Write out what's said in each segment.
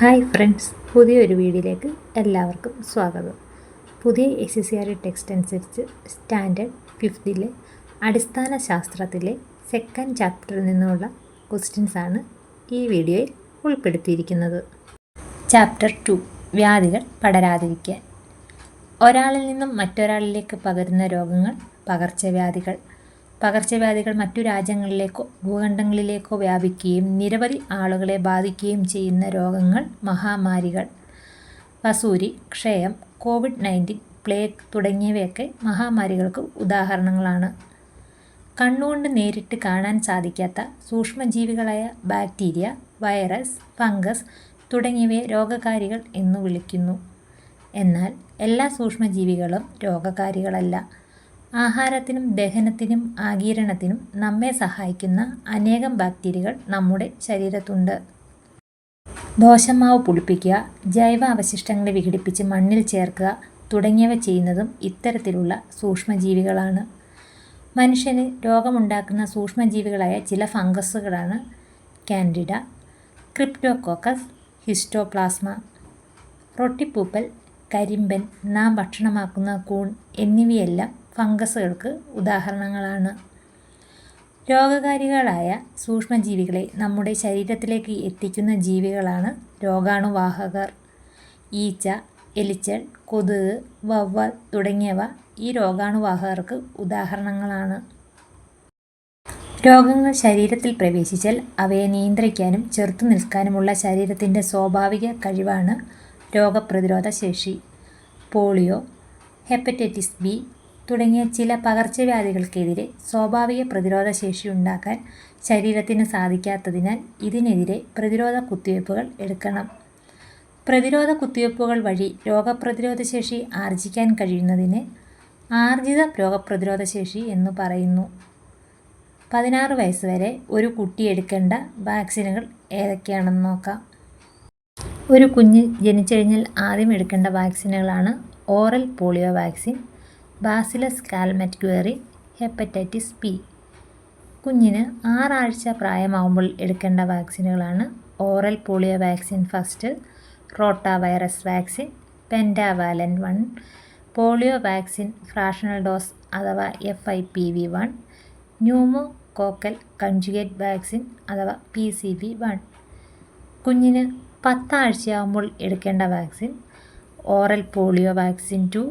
Hi friends പുതിയൊരു വീഡിയോയിലേക്ക് എല്ലാവർക്കും സ്വാഗതം. പുതിയ S C C R text അനുസരിച്ച് സ്റ്റാൻഡേർഡ് ഫിഫ്തിലെ അടിസ്ഥാന ശാസ്ത്രത്തിലെ സെക്കൻഡ് ചാപ്റ്ററിൽ നിന്നുള്ള ക്വസ്റ്റ്യൻസ് ആണ് ഈ വീഡിയോയിൽ ഉൾപ്പെടുത്തിയിരിക്കുന്നത്. ചാപ്റ്റർ ടു വ്യാധികൾ പടരാതിരിക്കാൻ. ഒരാളിൽ നിന്നും മറ്റൊരാളിലേക്ക് പകരുന്ന രോഗങ്ങൾ പകർച്ചവ്യാധികൾ പകർച്ചവ്യാധികൾ മറ്റു രാജ്യങ്ങളിലേക്കോ ഭൂഖണ്ഡങ്ങളിലേക്കോ വ്യാപിക്കുകയും നിരവധി ആളുകളെ ബാധിക്കുകയും ചെയ്യുന്ന രോഗങ്ങൾ മഹാമാരികൾ വസൂരി ക്ഷയം കോവിഡ് നയന്റീൻ പ്ലേഗ് തുടങ്ങിയവയൊക്കെ മഹാമാരികൾക്ക് ഉദാഹരണങ്ങളാണ്. കണ്ണുകൊണ്ട് നേരിട്ട് കാണാൻ സാധിക്കാത്ത സൂക്ഷ്മജീവികളായ ബാക്ടീരിയ വൈറസ് ഫംഗസ് തുടങ്ങിയവയെ രോഗകാരികൾ എന്ന് വിളിക്കുന്നു. എന്നാൽ എല്ലാ സൂക്ഷ്മജീവികളും രോഗകാരികളല്ല. ആഹാരത്തിനും ദഹനത്തിനും ആഗിരണത്തിനും നമ്മെ സഹായിക്കുന്ന അനേകം ബാക്ടീരിയകൾ നമ്മുടെ ശരീരത്തുണ്ട്. ദോശമാവ് പുളിപ്പിക്കുക ജൈവ അവശിഷ്ടങ്ങളെ വിഘടിപ്പിച്ച് മണ്ണിൽ ചേർക്കുക തുടങ്ങിയവ ചെയ്യുന്നതും ഇത്തരത്തിലുള്ള സൂക്ഷ്മജീവികളാണ്. മനുഷ്യന് രോഗമുണ്ടാക്കുന്ന സൂക്ഷ്മജീവികളായ ചില ഫംഗസുകളാണ് കാൻഡിഡ ക്രിപ്റ്റോകോക്കസ് ഹിസ്റ്റോപ്ലാസ്മ. റൊട്ടിപ്പൂപ്പൽ കരിമ്പൻ നാം ഭക്ഷണമാക്കുന്ന കൂൺ എന്നിവയെല്ലാം ഫംഗസുകൾക്ക് ഉദാഹരണങ്ങളാണ്. രോഗകാരികളായ സൂക്ഷ്മജീവികളെ നമ്മുടെ ശരീരത്തിലേക്ക് എത്തിക്കുന്ന ജീവികളാണ് രോഗാണുവാഹകർ. ഈച്ച എലിച്ചൽ കൊതുക് വവ്വൽ തുടങ്ങിയവ ഈ രോഗാണുവാഹകർക്ക് ഉദാഹരണങ്ങളാണ്. രോഗങ്ങൾ ശരീരത്തിൽ പ്രവേശിച്ചാൽ അവയെ നിയന്ത്രിക്കാനും ചെറുത്തു നിൽക്കാനുമുള്ള ശരീരത്തിന്റെ സ്വാഭാവിക കഴിവാണ് രോഗപ്രതിരോധ ശേഷി പോളിയോ ഹെപ്പറ്റൈറ്റിസ് ബി തുടങ്ങിയ ചില പകർച്ചവ്യാധികൾക്കെതിരെ സ്വാഭാവിക പ്രതിരോധ ശേഷി ഉണ്ടാക്കാൻ ശരീരത്തിന് സാധിക്കാത്തതിനാൽ ഇതിനെതിരെ പ്രതിരോധ കുത്തിവയ്പ്പുകൾ എടുക്കണം. പ്രതിരോധ കുത്തിവയ്പ്പുകൾ വഴി രോഗപ്രതിരോധ ശേഷി ആർജിക്കാൻ കഴിയുന്നതിന് ആർജിത രോഗപ്രതിരോധ ശേഷി എന്ന് പറയുന്നു. പതിനാറ് വയസ്സ് വരെ ഒരു കുട്ടി എടുക്കേണ്ട വാക്സിനുകൾ ഏതൊക്കെയാണെന്ന് നോക്കാം. ഒരു കുഞ്ഞ് ജനിച്ചു കഴിഞ്ഞാൽ ആദ്യം എടുക്കേണ്ട വാക്സിനുകളാണ് oral polio vaccine Bacillus Calmette Guerin hepatitis B. കുഞ്ഞിന് ആറാഴ്ച പ്രായമാകുമ്പോൾ എടുക്കേണ്ട വാക്സിനുകളാണ് oral polio vaccine first rota virus vaccine pentavalent one polio vaccine fractional dose അഥവാ F I P V one pneumococcal conjugate vaccine അഥവാ പി സി വി വൺ. കുഞ്ഞിന് പത്താഴ്ചയാകുമ്പോൾ എടുക്കേണ്ട vaccine oral polio vaccine two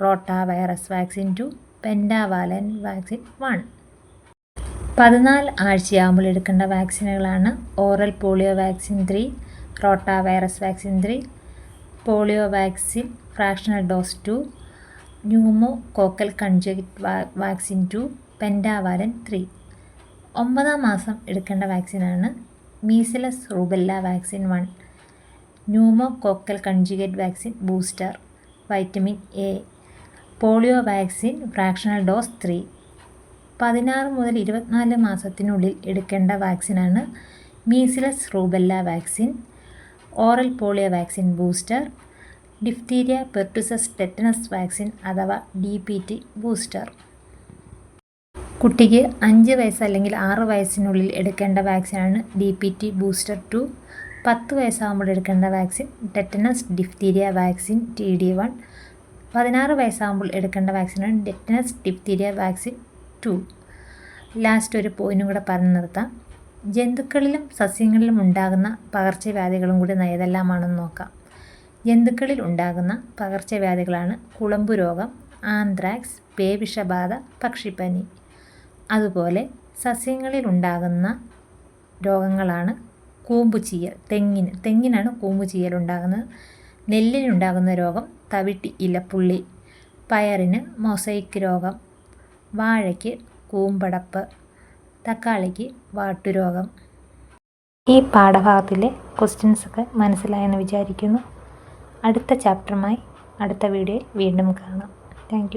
rota virus vaccine two pentavalent vaccine one. പതിനാല് ആഴ്ചയാകുമ്പോൾ എടുക്കേണ്ട വാക്സിനുകളാണ് oral polio vaccine three rota virus vaccine three polio vaccine fractional dose two pneumococcal conjugate vaccine two pentavalent three. ഒമ്പതാം മാസം എടുക്കേണ്ട വാക്സിനാണ് measles rubella vaccine one pneumococcal conjugate vaccine booster vitamin A polio vaccine fractional dose three. പതിനാറ് മുതൽ ഇരുപത്തിനാല് മാസത്തിനുള്ളിൽ എടുക്കേണ്ട വാക്സിനാണ് measles rubella vaccine oral polio vaccine booster diphtheria pertussis tetanus vaccine അഥവാ ഡി പി ടി ബൂസ്റ്റർ. കുട്ടിക്ക് അഞ്ച് വയസ്സ് അല്ലെങ്കിൽ ആറ് വയസ്സിനുള്ളിൽ എടുക്കേണ്ട വാക്സിനാണ് D P T booster two. പത്ത് വയസ്സാകുമ്പോൾ എടുക്കേണ്ട vaccine tetanus diphtheria vaccine T D one. പതിനാറ് വയസ്സാകുമ്പോൾ എടുക്കേണ്ട വാക്സിനാണ് tetanus diphtheria vaccine two last ഒരു പോയിന്റും കൂടെ പറഞ്ഞു നിർത്താം. ജന്തുക്കളിലും സസ്യങ്ങളിലും ഉണ്ടാകുന്ന പകർച്ചവ്യാധികളും കൂടി ഏതെല്ലാമാണെന്ന് നോക്കാം. ജന്തുക്കളിൽ ഉണ്ടാകുന്ന പകർച്ചവ്യാധികളാണ് കുളമ്പു രോഗം ആന്ത്രാക്സ് പേവിഷബാധ പക്ഷിപ്പനി. അതുപോലെ സസ്യങ്ങളിൽ ഉണ്ടാകുന്ന രോഗങ്ങളാണ് കൂമ്പുചീയൽ തെങ്ങിന്. തെങ്ങിനാണ് കൂമ്പുചീയൽ ഉണ്ടാകുന്നത്. നെല്ലിനുണ്ടാകുന്ന രോഗം തവിട്ടി ഇലപ്പുള്ളി പയറിന് മൊസൈക്ക് രോഗം വാഴയ്ക്ക് കൂമ്പടപ്പ് തക്കാളിക്ക് വാട്ടുരോഗം. ഈ പാഠഭാഗത്തിലെ ക്വസ്റ്റ്യൻസൊക്കെ മനസ്സിലായെന്ന് വിചാരിക്കുന്നു. അടുത്ത ചാപ്റ്ററുമായി അടുത്ത വീഡിയോയിൽ വീണ്ടും കാണാം. താങ്ക്